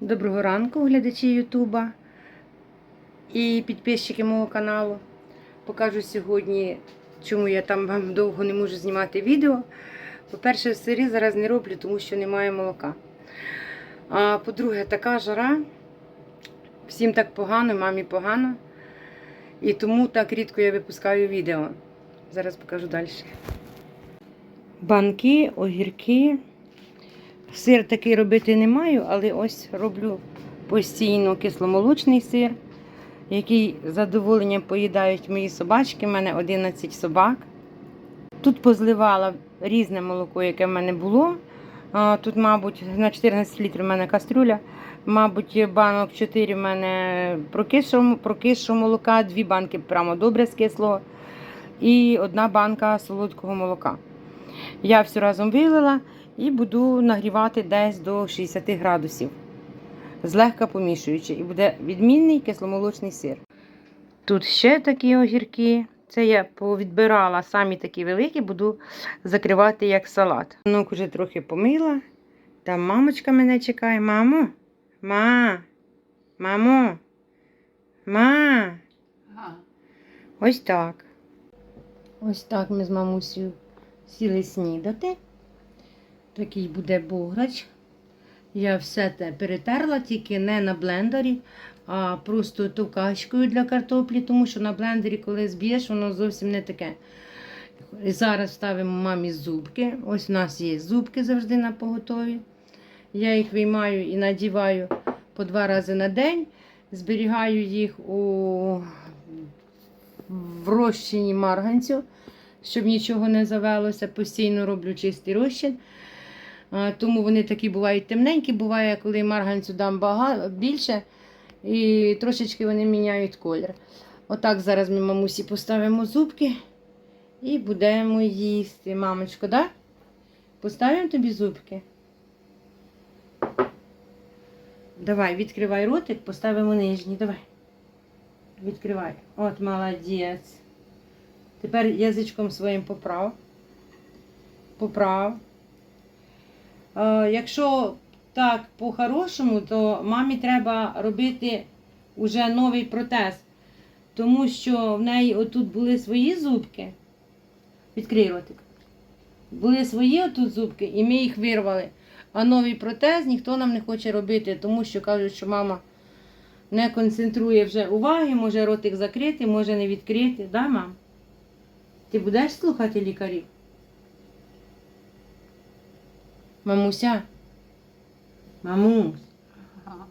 Доброго ранку, глядачі Ютуба і підписчики мого каналу. Покажу сьогодні, чому я там вам довго не можу знімати відео. По-перше, в сирі зараз не роблю, тому що немає молока. А по-друге, така жара. Всім так погано, мамі погано. І тому так рідко я випускаю відео. Зараз покажу далі. Банки, огірки. Сир такий робити не маю, але ось роблю постійно кисломолочний сир, який з задоволенням поїдають мої собачки. У мене 11 собак. Тут позливала різне молоко, яке в мене було. Тут, мабуть, на 14 літрів в мене кастрюля. Мабуть, банок 4 в мене прокисшого молока, дві банки прямо добре скислого і одна банка солодкого молока. Я все разом вилила і буду нагрівати десь до 60 градусів, злегка помішуючи. І буде відмінний кисломолочний сир. Тут ще такі огірки. Це я повідбирала самі такі великі, буду закривати як салат. Ну, вже трохи помила. Там мамочка мене чекає. Мамо, ма, мамо, ма. Ось так. Ось так ми з мамусею сіли снідати. Такий буде бограч. Я все те перетерла, тільки не на блендері, а просто товкачкою для картоплі, тому що на блендері, коли зб'єш, воно зовсім не таке. І зараз ставимо мамі зубки. Ось у нас є зубки завжди на поготові. Я їх виймаю і надіваю по два рази на день. Зберігаю їх у в розчині марганцю, щоб нічого не завелося. Постійно роблю чистий розчин. Тому вони такі бувають темненькі, буває, коли марганцю дам багато, більше, і трошечки вони міняють колір. Отак зараз ми мамусі поставимо зубки і будемо їсти. Мамочко, да? Поставимо тобі зубки. Давай, відкривай ротик, поставимо нижній. Давай. Відкривай. От молодець. Тепер язичком своїм поправ. Поправ. Е, якщо так по-хорошому, то мамі треба робити уже новий протез. Тому що в неї отут були свої зубки. Відкрий ротик. Були свої отут зубки, і ми їх вирвали. А новий протез ніхто нам не хоче робити, тому що кажуть, що мама не концентрує вже уваги, може ротик закрити, може не відкрити. Да, мам? Ти будеш слухати лікарів? Мамуся? Мамусь, Ага.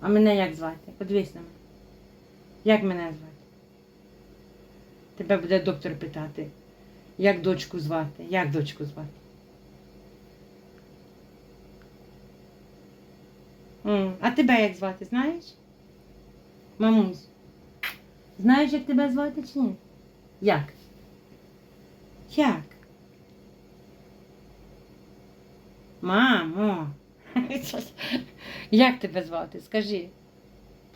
а мене як звати? Подивись на мене. Як мене звати? Тебе буде доктор питати. Як дочку звати? Як дочку звати? М, А тебе як звати, знаєш? Мамусь. Знаєш, як тебе звати чи ні? Як? Як? Мамо. Як тебе звати? Скажи.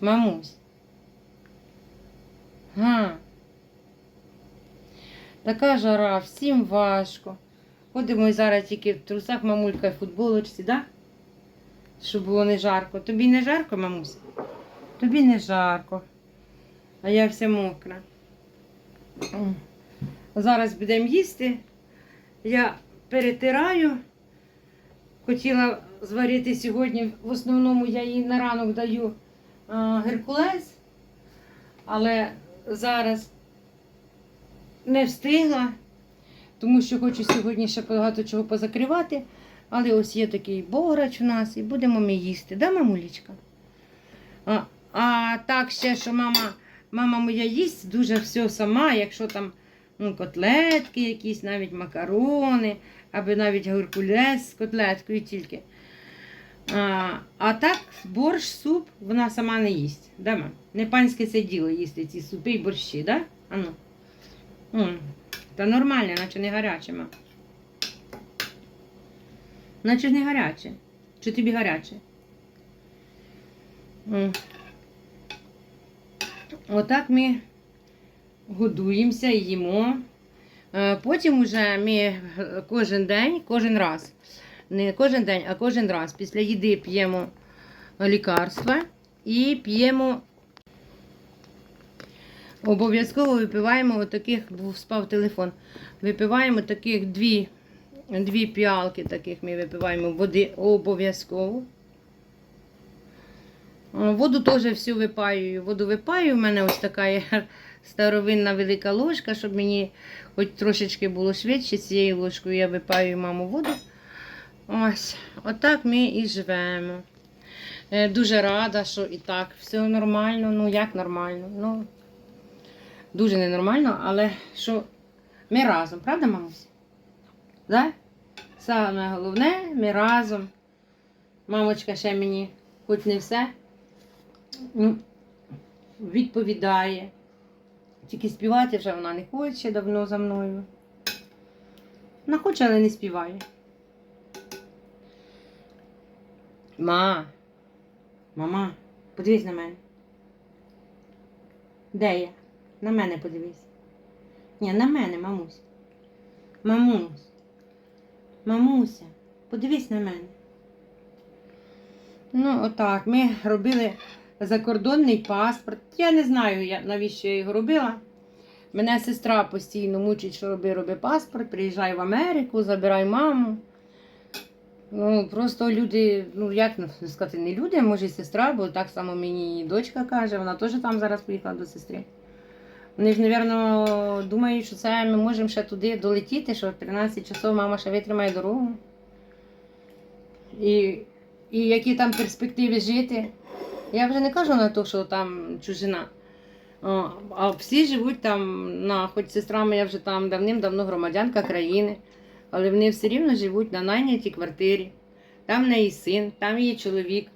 Мамусь. Га. Така жара, всім важко. Ходимо зараз тільки в трусах, мамулька і футболочці, да? Щоб було не жарко. Тобі не жарко, мамусь? Тобі не жарко. А я вся мокра. Зараз будемо їсти. Я перетираю. Хотіла зварити сьогодні, в основному я їй на ранок даю а, геркулес, але зараз не встигла, тому що хочу сьогодні ще багато чого позакривати. Але ось є такий бограч у нас і будемо ми їсти. Да, мамулечка? А, а так ще, що мама, мама моя їсть дуже все сама, якщо там ну, котлетки якісь, навіть макарони, або навіть геркулес з котлеткою тільки. А, а так, борщ, суп вона сама не їсть. Да? Не панське це діло їсти ці супи і борщі, да? Ану. М, Та нормально, наче не гаряче. Наче ж не гаряче. Чи тобі гаряче? М. Отак ми годуємося і їмо. Е, Потім уже ми е, кожен день, кожен раз. Не кожен день, а кожен раз після їди п'ємо лікарства і п'ємо. Обов'язково випиваємо отаких, бо спав телефон. Випиваємо таких дві, дві піалки, таких ми випиваємо води обов'язково. Воду теж всю випаюю. Воду випаю. У мене ось така є старовинна велика ложка, щоб мені хоч трошечки було швидше. Цією ложкою я випаю маму воду. Ось, отак ми і живемо. Е, Дуже рада, що і так все нормально. Ну, як нормально? Ну, дуже ненормально, але що ми разом, правда, мамусь? Да? Саме головне, ми разом. Мамочка ще мені, хоч не все, відповідає. Тільки співати вже вона не хоче давно за мною. Вона хоче, але не співає. Ма, мама, подивись на мене. Де я? На мене подивись. Ні, на мене, мамусь. Мамусь. Мамуся, подивись на мене. Ну, отак. Ми робили закордонний паспорт. Я не знаю, навіщо я його робила. Мене сестра постійно мучить, що роби, роби паспорт, приїжджай в Америку, забирай маму. Ну, просто люди, ну як сказати, не люди, може сестра, бо так само мені дочка каже, вона теж там зараз поїхала до сестри. Вони ж, мабуть, думають, що це ми можемо ще туди долетіти, що в 13 часов мама ще витримає дорогу. І, і які там перспективи жити. Я вже не кажу на те, що там чужина. А, всі живуть там, на, хоч сестра моя вже там давним-давно громадянка країни, але вони все рівно живуть на найнятій квартирі. Там в неї син, там її чоловік,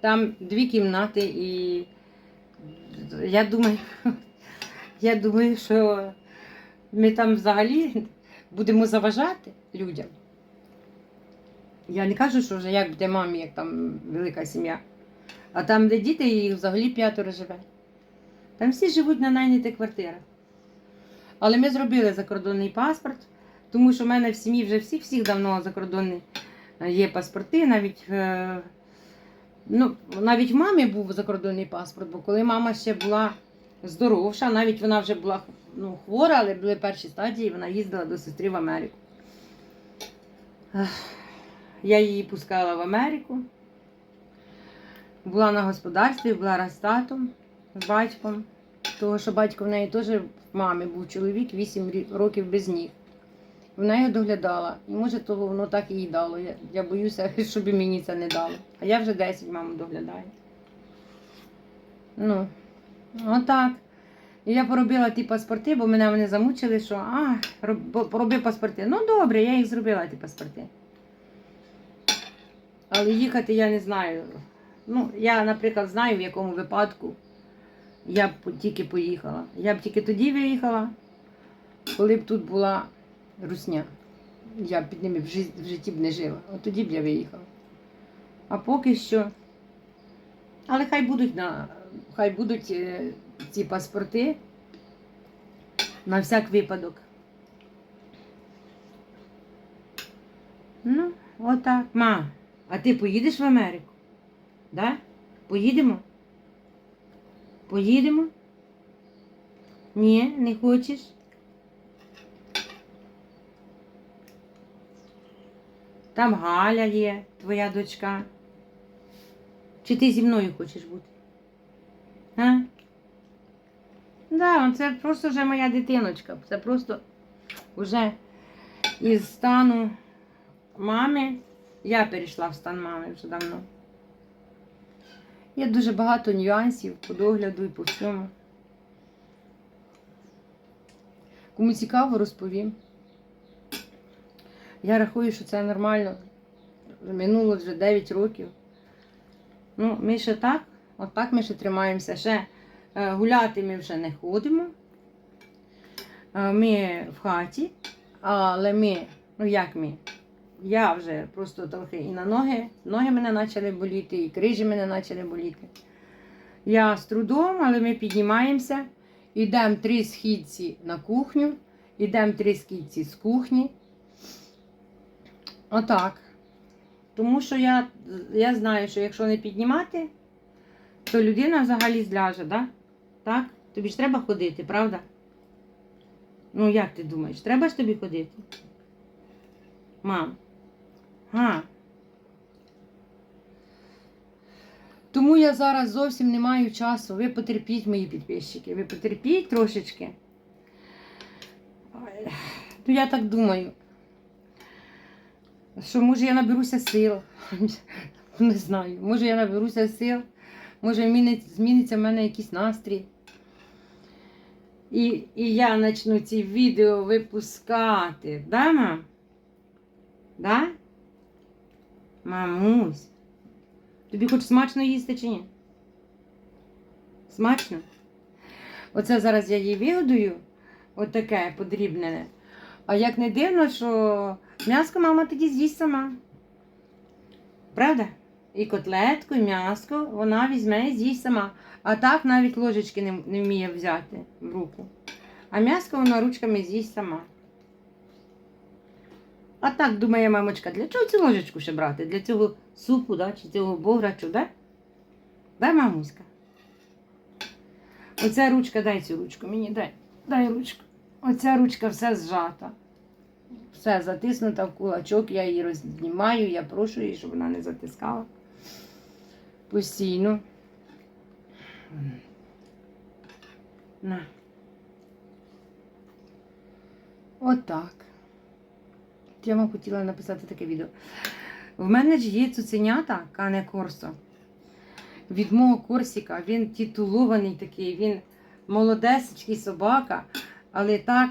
там дві кімнати і я думаю, я думаю, що ми там взагалі будемо заважати людям. Я не кажу, що вже як буде мамі, як там велика сім'я. А там, де діти, їх взагалі п'ятеро живе. Там всі живуть на найнятих квартирах. Але ми зробили закордонний паспорт, тому що в мене в сім'ї вже всіх всіх давно закордонні е, є паспорти. Навіть, е, ну, навіть в мамі був закордонний паспорт, бо коли мама ще була здоровша, навіть вона вже була ну, хвора, але були перші стадії, вона їздила до сестри в Америку. Я її пускала в Америку. Була на господарстві, була раз з батьком. Того, що батько в неї теж в мамі був чоловік 8 років без ніг. Вона його доглядала. І може того воно так і їй дало. Я, я боюся, щоб і мені це не дало. А я вже 10 маму доглядаю. Ну, отак. І я поробила ті паспорти, бо мене вони замучили, що а, пороби паспорти. Ну добре, я їх зробила, ті паспорти. Але їхати я не знаю. Ну, я, наприклад, знаю, в якому випадку я б тільки поїхала. Я б тільки тоді виїхала, коли б тут була русня. Я б під ними в житті, б не жила. От тоді б я виїхала. А поки що. Але хай будуть на хай будуть е, ці паспорти на всяк випадок. Ну, отак. Ма, а ти поїдеш в Америку? Да? Поїдемо? Поїдемо? Ні, не хочеш? Там Галя є, твоя дочка. Чи ти зі мною хочеш бути? А? Да, це просто вже моя дитиночка. Це просто вже із стану мами. Я перейшла в стан мами вже давно. Є дуже багато нюансів по догляду і по всьому. Кому цікаво, розповім. Я рахую, що це нормально. Минуло вже 9 років. Ну, ми ще так, отак ми ще тримаємося. Ще е, гуляти ми вже не ходимо. Е, Ми в хаті, але ми, ну як ми? Я вже просто трохи і на ноги, ноги мене почали боліти, і крижі мене почали боліти. Я з трудом, але ми піднімаємося, йдемо три східці на кухню, йдемо три східці з кухні. Отак. Тому що я, я знаю, що якщо не піднімати, то людина взагалі зляже, да? так? Тобі ж треба ходити, правда? Ну, як ти думаєш, треба ж тобі ходити? Мам. Га. Тому я зараз зовсім не маю часу. Ви потерпіть, мої підписчики. Ви потерпіть трошечки. Ну, я так думаю. Що може я наберуся сил. Не знаю. Може я наберуся сил. Може зміниться в мене якийсь настрій. І, і я почну ці відео випускати. Да, мам? Да? Мамусь. Тобі хоч смачно їсти чи ні? Смачно? Оце зараз я їй вигодую, отаке подрібнене. А як не дивно, що м'яско мама тоді з'їсть сама. Правда? І котлетку, і м'яско вона візьме і з'їсть сама. А так навіть ложечки не, не вміє взяти в руку. А м'яско вона ручками з'їсть сама. А так думає мамочка, для чого цю ложечку ще брати? Для цього супу, да? чи цього бограчу, да? Да, мамуська? Оця ручка, дай цю ручку мені, дай. Дай ручку. Оця ручка все зжата. Все затиснута в кулачок, я її рознімаю, я прошу її, щоб вона не затискала. Постійно. На. Отак. Я вам хотіла написати таке відео. В мене ж є цуценята Кане Корсо. Від мого Корсіка. Він титулований такий, він молодесечкий собака, але так,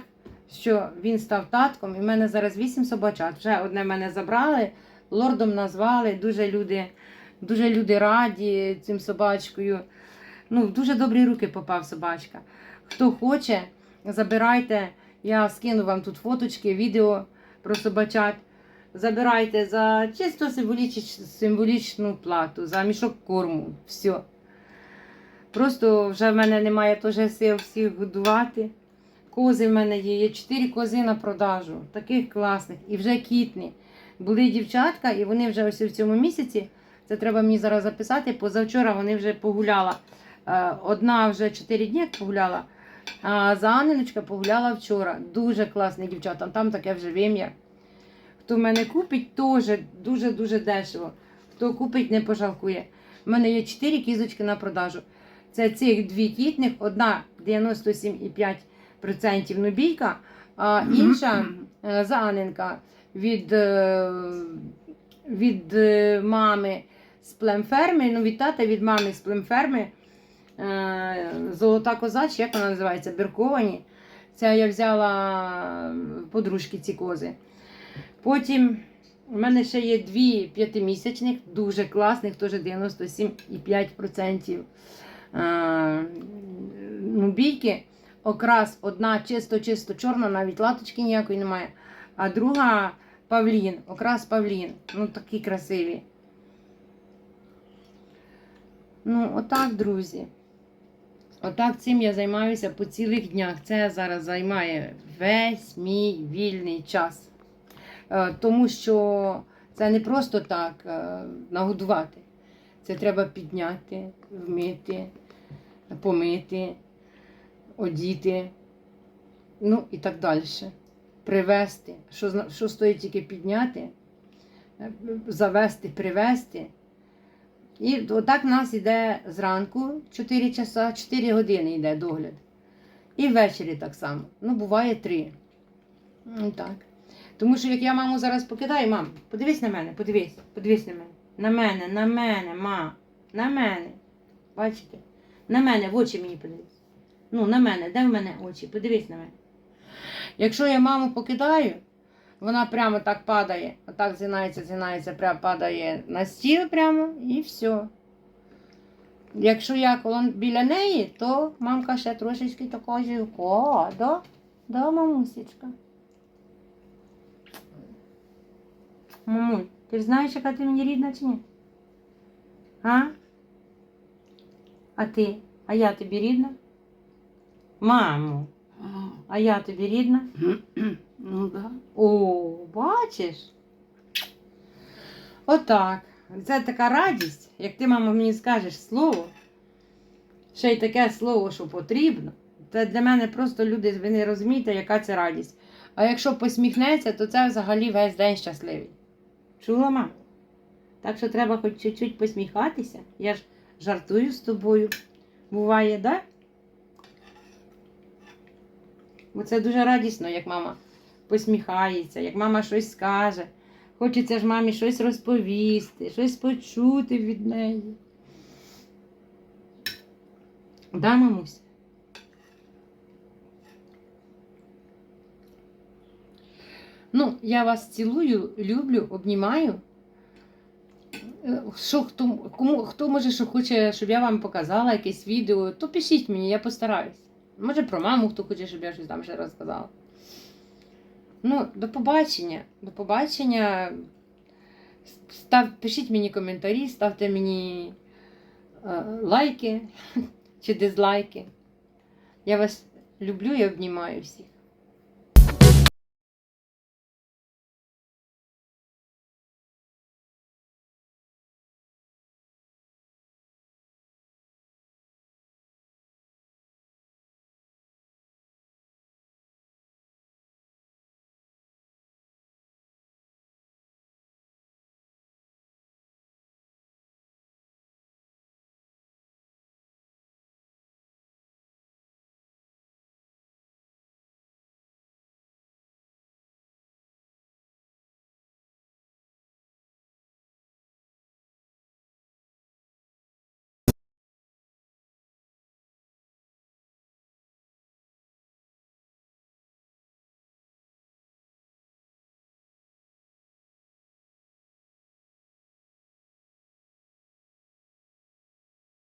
що він став татком, і в мене зараз вісім собачат. Вже одне мене забрали, лордом назвали. Дуже люди, дуже люди раді цим собачкою. Ну, в дуже добрі руки попав собачка. Хто хоче, забирайте. Я скину вам тут фоточки, відео про собачат. Забирайте за чисто символіч... символічну плату, за мішок корму. Все. Просто вже в мене немає теж сил всіх годувати. Кози в мене є, є чотири кози на продажу, таких класних, і вже кітні. Були дівчатка, і вони вже ось в цьому місяці. Це треба мені зараз записати. Позавчора вони вже погуляла. Е, Одна вже 4 дні погуляла, а Заниночка погуляла вчора. Дуже класні дівчата. Там таке вже вим'я. Хто мене купить, теж дуже-дуже дешево. Хто купить, не пожалкує. У мене є 4 кізочки на продажу. Це цих дві кітних, одна 97,5% нубійка, а інша е, Занинка від, е, від е, мами з племферми, ну від тата від мами з племферми. Е, Золота коза, чи як вона називається, бірковані. Це я взяла подружки ці кози. Потім у мене ще є дві п'ятимісячних, дуже класних, теж 97,5% е, ну, бійки. Окрас одна чисто-чисто чорна, навіть латочки ніякої немає. А друга павлін, окрас павлін. Ну такі красиві. Ну, отак, друзі. Отак цим я займаюся по цілих днях. Це зараз займає весь мій вільний час. Е, Тому що це не просто так е, нагодувати. Це треба підняти, вмити, помити, одіти, ну і так далі. Привезти. Що, що стоїть тільки підняти, завести, привезти. І отак в нас йде зранку 4 часа, 4 години йде догляд. І ввечері так само. Ну, буває 3. Ну, так. Тому що як я маму зараз покидаю, мам, подивись на мене, подивись, подивись на мене. На мене, на мене, ма, на мене. Бачите? На мене, в очі мені подивись. Ну, на мене, де в мене очі? Подивись на мене. Якщо я маму покидаю, вона прямо так падає, отак зінається, зінається, прямо падає на стіл прямо і все. Якщо я коло біля неї, то мамка ще трошечки такого жінко, да? Да, мамусечка? Мамуль, ти ж знаєш, яка ти мені рідна чи ні? А? А ти? А я тобі рідна? Мамо, а я тобі рідна? Ну да. Бачиш? Отак. Це така радість, як ти, мама, мені скажеш слово, ще й таке слово, що потрібно. Це для мене просто люди, ви не розумієте, яка це радість. А якщо посміхнеться, то це взагалі весь день щасливий. Чула, мам? Так що треба хоч чуть-чуть посміхатися. Я ж жартую з тобою. Буває, да? Бо це дуже радісно, як мама посміхається, як мама щось скаже. Хочеться ж мамі щось розповісти, щось почути від неї. Да, мамусь? Ну, я вас цілую, люблю, обнімаю. Е, Що хто, кому, хто може, що хоче, щоб я вам показала якесь відео, то пишіть мені, я постараюсь. Може про маму, хто хоче, щоб я щось там ще розказала. Ну, до побачення. До побачення. Став, пишіть мені коментарі, ставте мені е, лайки чи дизлайки. Я вас люблю і обнімаю всіх.